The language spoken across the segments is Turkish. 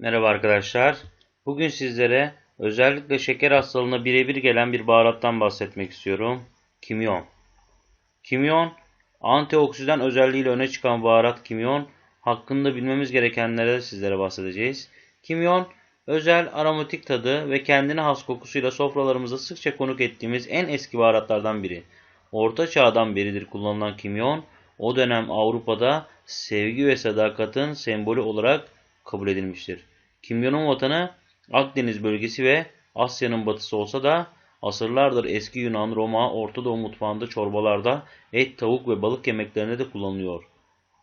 Merhaba arkadaşlar. Bugün sizlere özellikle şeker hastalığına birebir gelen bir baharattan bahsetmek istiyorum. Kimyon. Kimyon, antioksidan özelliğiyle öne çıkan baharat kimyon. Hakkında bilmemiz gerekenlere sizlere bahsedeceğiz. Kimyon, özel aromatik tadı ve kendine has kokusuyla sofralarımıza sıkça konuk ettiğimiz en eski baharatlardan biri. Orta çağdan beridir kullanılan kimyon, o dönem Avrupa'da sevgi ve sadakatin sembolü olarak kabul edilmiştir. Kimyonun vatanı Akdeniz bölgesi ve Asya'nın batısı olsa da asırlardır eski Yunan, Roma, Orta Doğu mutfağında çorbalarda et, tavuk ve balık yemeklerinde de kullanılıyor.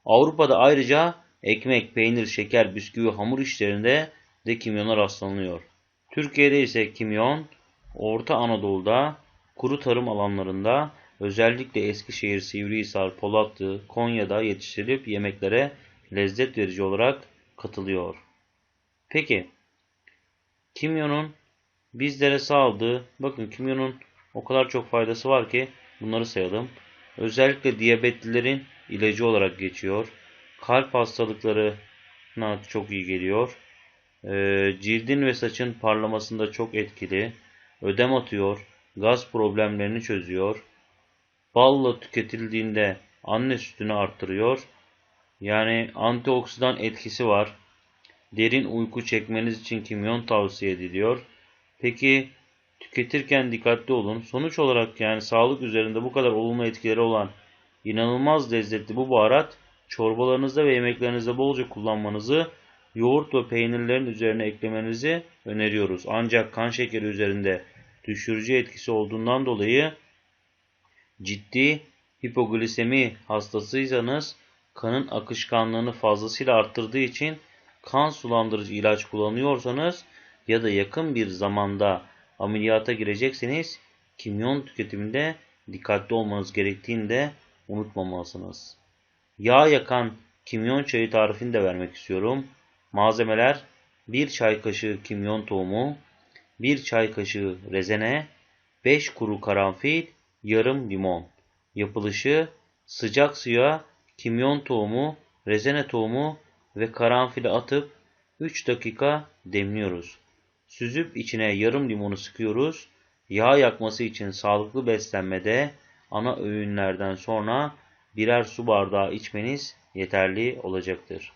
Avrupa'da ayrıca ekmek, peynir, şeker, bisküvi, hamur işlerinde de kimyona rastlanıyor. Türkiye'de ise kimyon Orta Anadolu'da kuru tarım alanlarında özellikle Eskişehir, Sivrihisar, Polatlı, Konya'da yetiştirilip yemeklere lezzet verici olarak katılıyor. Peki kimyonun bizlere sağladığı bakın kimyonun o kadar çok faydası var ki bunları sayalım. Özellikle diyabetlilerin ilacı olarak geçiyor. Kalp hastalıklarına çok iyi geliyor. Ee, cildin ve saçın parlamasında çok etkili. Ödem atıyor. Gaz problemlerini çözüyor. Balla tüketildiğinde anne sütünü arttırıyor. Yani antioksidan etkisi var. Derin uyku çekmeniz için kimyon tavsiye ediliyor. Peki tüketirken dikkatli olun. Sonuç olarak yani sağlık üzerinde bu kadar olumlu etkileri olan inanılmaz lezzetli bu baharat çorbalarınızda ve yemeklerinizde bolca kullanmanızı, yoğurt ve peynirlerin üzerine eklemenizi öneriyoruz. Ancak kan şekeri üzerinde düşürücü etkisi olduğundan dolayı ciddi hipoglisemi hastasıysanız kanın akışkanlığını fazlasıyla arttırdığı için kan sulandırıcı ilaç kullanıyorsanız ya da yakın bir zamanda ameliyata girecekseniz kimyon tüketiminde dikkatli olmanız gerektiğini de unutmamalısınız. Yağ yakan kimyon çayı tarifini de vermek istiyorum. Malzemeler 1 çay kaşığı kimyon tohumu, 1 çay kaşığı rezene, 5 kuru karanfil, yarım limon. Yapılışı sıcak suya kimyon tohumu, rezene tohumu ve karanfili atıp 3 dakika demliyoruz. Süzüp içine yarım limonu sıkıyoruz. Yağ yakması için sağlıklı beslenmede ana öğünlerden sonra birer su bardağı içmeniz yeterli olacaktır.